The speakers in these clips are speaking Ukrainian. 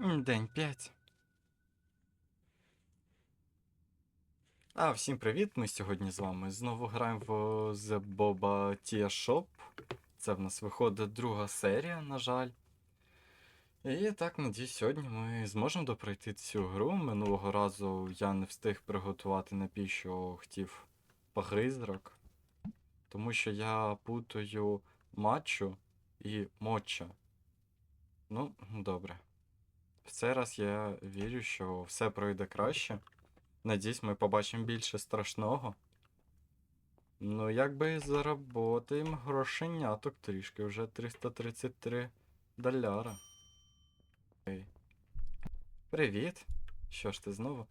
День 5. А, всім привіт! Ми сьогодні з вами знову граємо в The Boba Tia Shop. Це в нас виходить друга серія, на жаль. І так, надіюсь, сьогодні ми зможемо допройти цю гру. Минулого разу я не встиг приготувати напій, що хотів погризрак. Тому що я путаю матчу і моча. Ну, добре. В цей раз я вірю, що все пройде краще. Надіюсь, ми побачимо більше страшного. Ну, якби заработаємо грошеняток трішки, вже 333 доляра. Привіт. Що ж ти знову?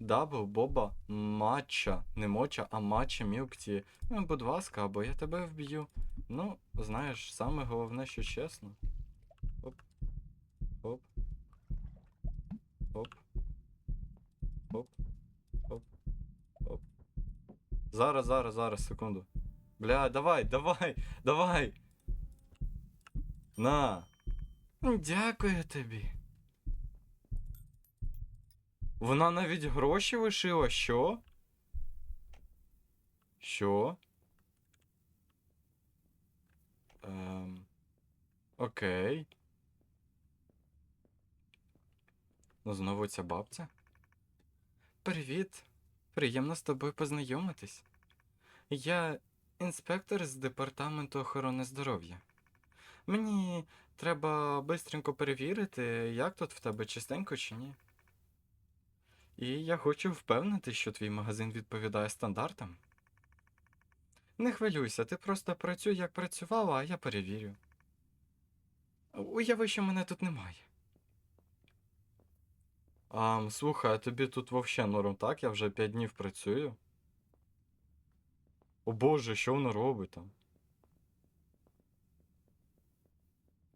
Дабл, Боба, матча. Не моча, а матча мілкті. Ну, будь ласка, або я тебе вб'ю. Ну, знаєш, саме головне, що чесно. Оп. Оп. Оп. Оп. Оп. Оп. Зараз, зараз, зараз, секунду. Бля, давай, давай, давай. На. Дякую тобі. Вона навіть гроші лишила, що? Що? Ем. Окей. Ну, знову ця бабця. Привіт. Приємно з тобою познайомитись. Я інспектор з департаменту охорони здоров'я. Мені треба бистренько перевірити, як тут в тебе чистенько чи ні. І я хочу впевнити, що твій магазин відповідає стандартам. Не хвилюйся, ти просто працюй, як працювала, а я перевірю. Уяви, що мене тут немає. А, слухай, а тобі тут вовще норм, так? Я вже 5 днів працюю. О боже, що воно робить там?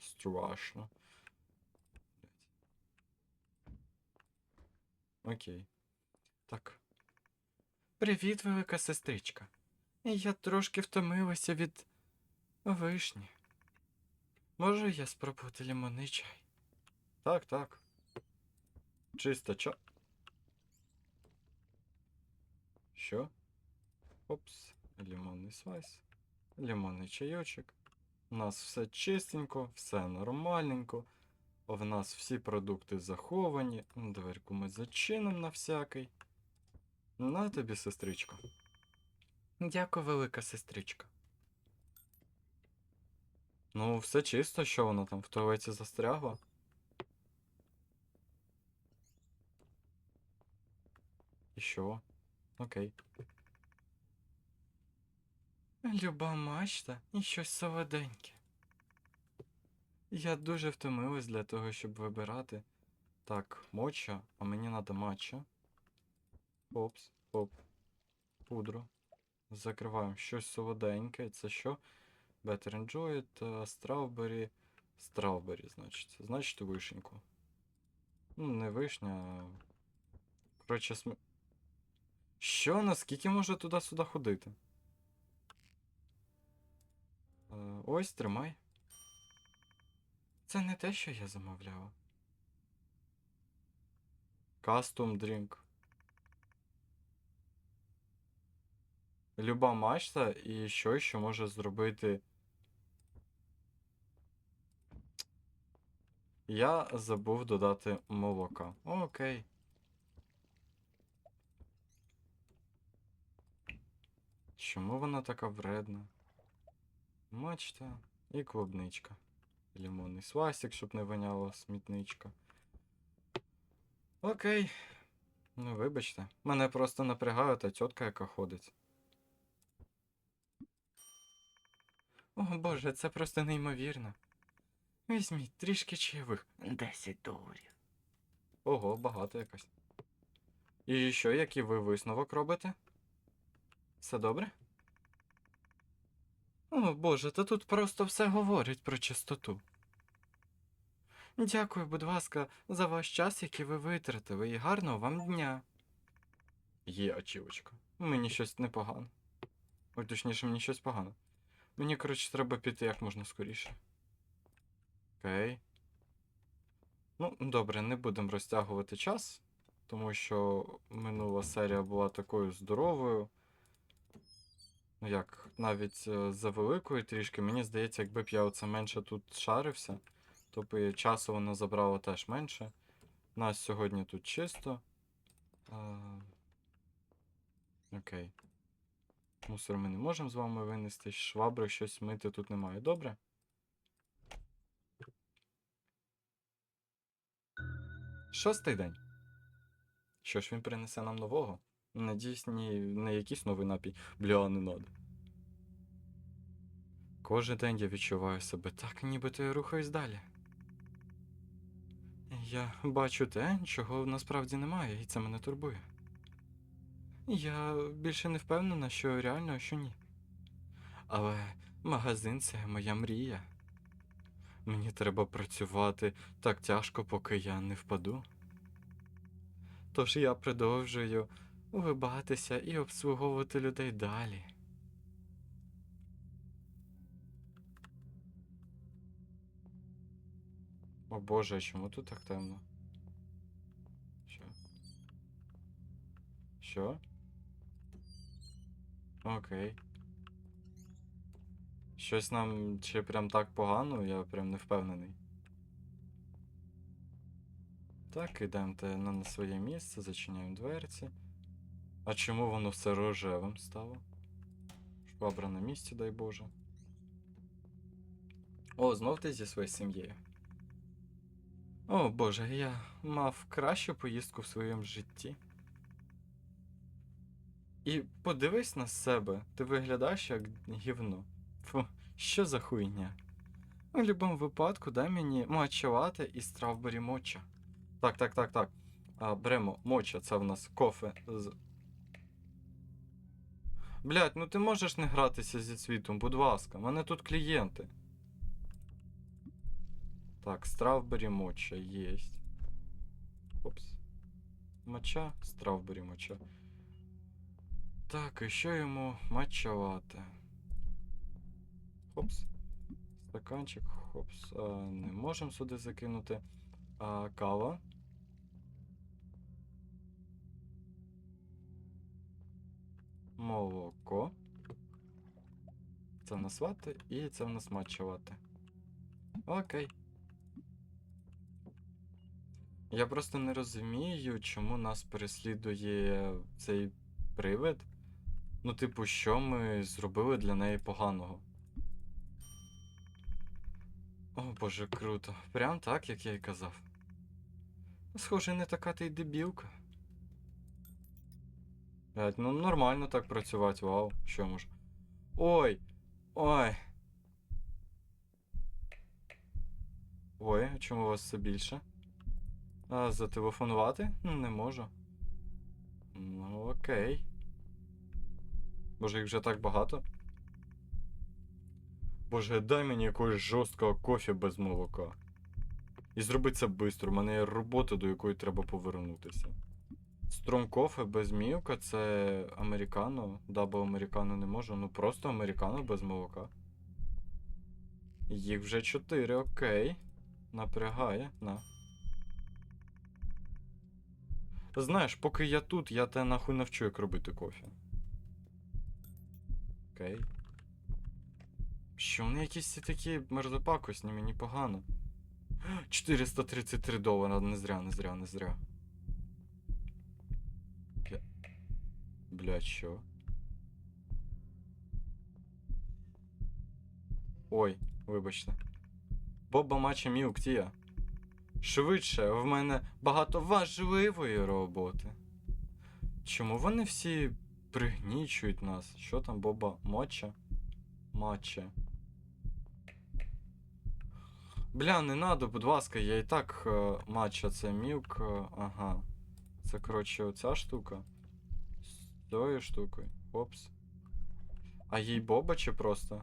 Страшно. Окей. Так. Привіт, велика сестричка. Я трошки втомилася від вишні. Можу я спробувати лимонний чай? Так, так. Чисто чо. Що? Опс, лимонний свайс. Лимонний чайочок. У нас все чистенько, все нормальненько. В нас всі продукти заховані. Дверку ми зачинимо на всякий. На тобі, сестричко. Дякую, велика сестричка. Ну, все чисто, що вона там в туалеті застрягла. І що? Окей. Люба мачта і щось солоденьке. Я дуже втомилась для того, щоб вибирати. Так, моча, а мені надо матча. Опс, оп. Пудру. Закриваємо щось солоденьке. Це що? Better Enjoy It, е, Strawberry. Strawberry, значить. Значить, вишеньку. Ну, не вишня, а... Коротше, см... Що? Наскільки може туди-сюди ходити? Е, ось, тримай. Це не те, що я замовляла. Custom drink. Люба мачта і що ще може зробити. Я забув додати молока. Окей. Чому вона така вредна? Мачта і клубничка. Лимонний свастик, щоб не воняло смітничка. Окей. Ну, вибачте. Мене просто напрягає та тітка, яка ходить. О боже, це просто неймовірно. Візьміть трішки чаєвих. 10 доларів. Ого, багато якось. І що, який ви висновок робите? Все добре? О боже, та тут просто все говорить про чистоту. Дякую, будь ласка, за ваш час, який ви витратили, і гарного вам дня. Є очівочка. Мені щось непогано. Ой, точніше, мені щось погано. Мені, коротше, треба піти як можна скоріше. Окей. Ну, добре, не будемо розтягувати час, тому що минула серія була такою здоровою. Ну як, навіть е, за великою трішки, мені здається, якби б я оце менше тут шарився, то б часу воно забрало теж менше. Нас сьогодні тут чисто. А... Окей. Мусор ми не можемо з вами винести. Швабри щось мити тут немає. Добре? Шостий день. Що ж він принесе нам нового? Надіюсь, ні, не якийсь новий напій. Бля, не. Кожен день я відчуваю себе так, ніби то я рухаюсь далі. Я бачу те, чого насправді немає, і це мене турбує. Я більше не впевнена, що реально, а що ні. Але магазин це моя мрія. Мені треба працювати так тяжко, поки я не впаду. Тож я продовжую улибатися і обслуговувати людей далі. О боже, чому тут так темно? Що? Що? Окей. Щось нам чи прям так погано, я прям не впевнений. Так, ідемо на, на своє місце, зачиняємо дверці. А чому воно все рожевим стало? Швабра на місці, дай Боже. О, знов ти зі своєю сім'єю. О Боже, я мав кращу поїздку в своєму житті. І подивись на себе, ти виглядаєш як гівно. Фу, що за хуйня? У будь-якому випадку дай мені матчувати і стравбері моча. Так, так, так, так. А, беремо моча, це в нас кофе з. Блять, ну ти можеш не гратися зі світом, будь ласка, в мене тут клієнти. Так, стравбері моча єсть. Опс. Моча, стравбері моча. Так, і що йому мачувати? Хопс. Стаканчик, хопс. А, не можемо сюди закинути. А, кава. Молоко. Це в нас вати і це в нас матчувати. Окей. Я просто не розумію, чому нас переслідує цей привид. Ну, типу, що ми зробили для неї поганого? О боже, круто. Прям так, як я й казав. Схоже, не така ти й дебілка. Блядь, ну нормально так працювати, вау, що може. Ой! Ой! Ой, а чому у вас все більше? А зателефонувати? Ну, Не можу. Ну, окей. Боже, їх вже так багато. Боже, дай мені якогось жорсткого кофе без молока. І зроби це швидко. У мене є робота, до якої треба повернутися. Стром кофе без мілка це американо. Дабл американо не можу. Ну просто американо без молока. Їх вже чотири, окей. Напрягає, на. Знаєш, поки я тут, я тебе нахуй навчу, як робити кофе. Окей. Що вони якісь всі такі мерзопакосні, мені погано. 433 долара, не зря, не зря, не зря. Бля що? Ой, вибачте. Боба Мача Мілк, Тія. Швидше, в мене багато важливої роботи. Чому вони всі пригнічують нас? Що там, Боба Моча? Матча. Бля, не надо, будь ласка, я і так е, матча, це мілк. е, ага. Це, коротше, оця штука. Цією штукою. Опс. А їй Боба чи просто?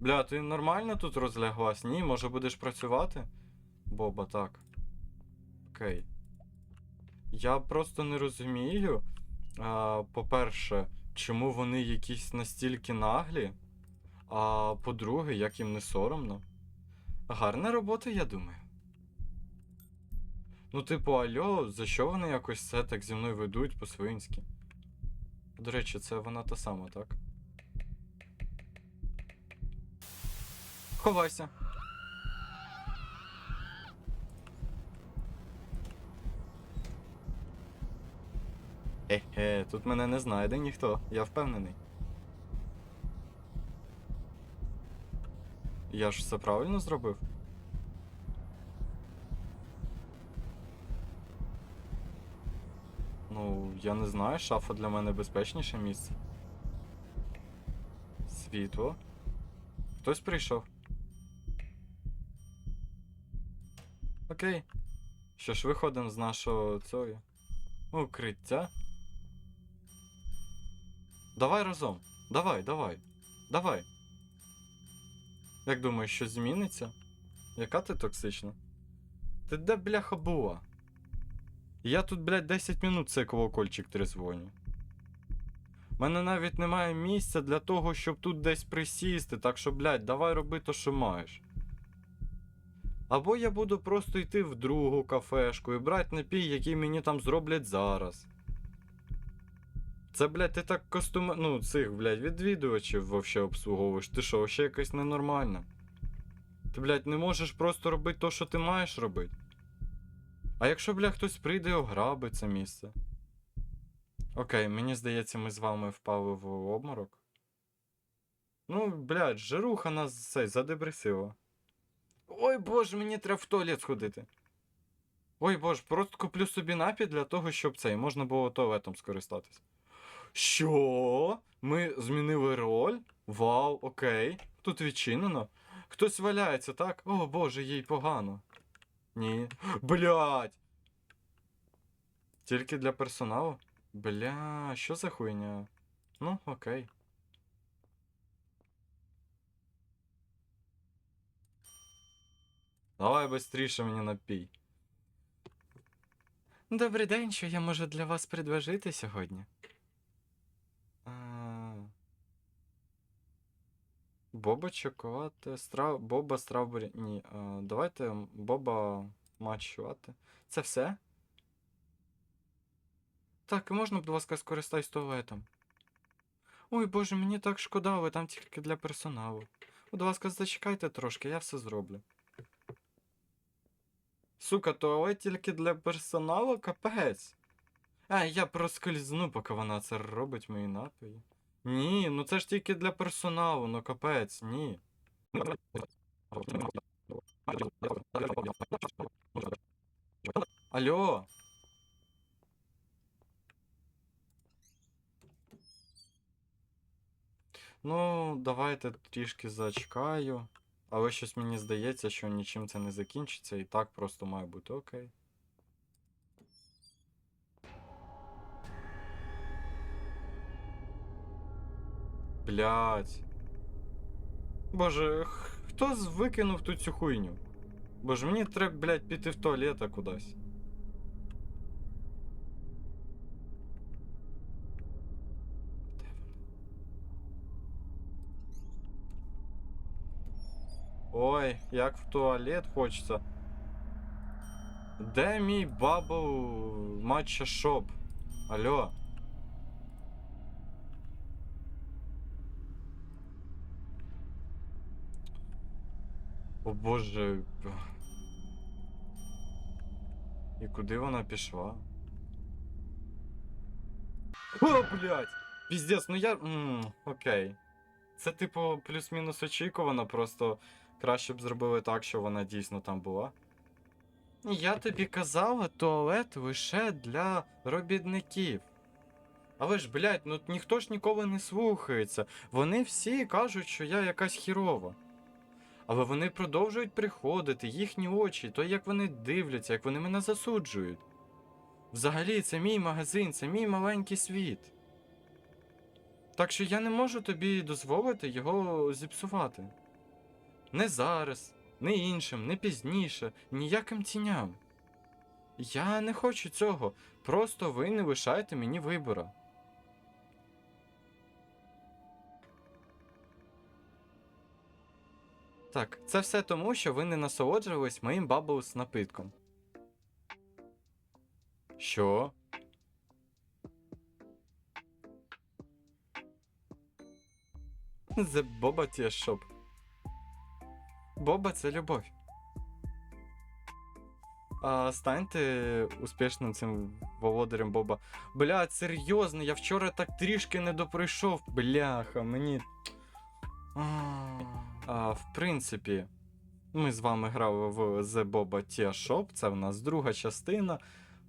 Бля, ти нормально тут розляглась? Ні, може будеш працювати? Боба, так. Окей. Я просто не розумію. По-перше, чому вони якісь настільки наглі? А по-друге, як їм не соромно. Гарна робота, я думаю. Ну, типу, альо, за що вони якось все так зі мною ведуть по-свинськи? До речі, це вона та сама, так? Ховайся. Е-е, тут мене не знайде ніхто, я впевнений. Я ж все правильно зробив? Я не знаю, шафа для мене безпечніше місце. Світло. Хтось прийшов. Окей. Що ж, виходимо з нашого цього укриття. Давай разом. Давай, давай. Давай. Як думаєш, що зміниться? Яка ти токсична? Ти де бляха була? Я тут, блядь, 10 минут цей колокольчик трезвоню. У мене навіть немає місця для того, щоб тут десь присісти, так що, блядь, давай роби то, що маєш. Або я буду просто йти в другу кафешку і брати напій, який мені там зроблять зараз. Це, блядь, ти так костюм... Ну, цих, блядь, відвідувачів вообще обслуговуєш. Ти що, вообще якось ненормально? Ти, блядь, не можеш просто робити то, що ти маєш робити. А якщо, бля, хтось прийде і ограбить це місце? Окей, мені здається, ми з вами впали в обморок. Ну, блядь, жируха нас цей задебресила. Ой боже, мені треба в туалет сходити. Ой боже, просто куплю собі напій для того, щоб цей можна було туалетом скористатись. Що? Ми змінили роль? Вау, окей. Тут відчинено. Хтось валяється, так? О боже, їй погано. Ні. Блять. Тільки для персоналу? Бля, що за хуйня? Ну, окей. Давай быстріше мені напій. Добрий день, що я можу для вас предложити сьогодні? Боба чоколад, страв... Боба стравбурі. Ні. А, давайте Боба матчувати. Це все? Так, і можна, будь ласка, скористаюсь туалетом. Ой, боже, мені так шкода, ви там тільки для персоналу. Будь ласка, зачекайте трошки, я все зроблю. Сука, туалет тільки для персоналу, капець. А, я проскользну, поки вона це робить мої напої. Ні, ну це ж тільки для персоналу, ну капець, ні. Алло. Ну, давайте трішки зачекаю. Але щось мені здається, що нічим це не закінчиться, і так просто має бути окей. Блять. Боже, хто викинув тут цю хуйню? Боже, мені треба, блядь, піти в туалет кудись. Ой, як в туалет хочеться. Де мій бабл матча шоп? Алло. О боже. І куди вона пішла? О, блядь! Піздець, ну я. М, окей. Це, типу, плюс-мінус очікувано, просто краще б зробили так, що вона дійсно там була. Я тобі казала, туалет лише для робітників. Але ж, блядь, ну ніхто ж ніколи не слухається. Вони всі кажуть, що я якась хірова. Але вони продовжують приходити, їхні очі, то як вони дивляться, як вони мене засуджують. Взагалі, це мій магазин, це мій маленький світ. Так що я не можу тобі дозволити його зіпсувати. Не зараз, не іншим, не пізніше, ніяким тіням. Я не хочу цього. Просто ви не лишаєте мені вибору. Так, це все тому, що ви не насолоджувались моїм баблс напитком. Що? Boba Tea Shop. Боба це любов. А станьте успішним цим володарем Боба. Бля, серйозно, я вчора так трішки не доприйшов. Бляха, мені. А, а, в принципі, ми з вами грали в The Boba Tea Shop. Це в нас друга частина.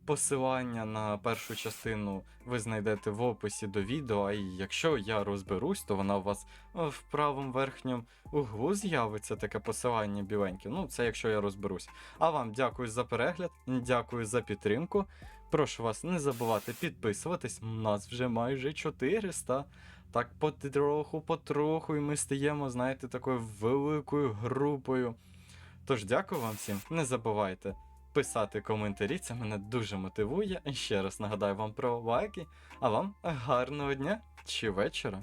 Посилання на першу частину ви знайдете в описі до відео, а і якщо я розберусь, то вона у вас в правому верхньому углу з'явиться таке посилання біленьке. Ну, це якщо я розберусь. А вам дякую за перегляд, дякую за підтримку. Прошу вас не забувати підписуватись. У нас вже майже 400. Так потроху, потроху, і ми стаємо, знаєте, такою великою групою. Тож дякую вам всім, не забувайте писати коментарі, це мене дуже мотивує. І ще раз нагадаю вам про лайки, а вам гарного дня чи вечора.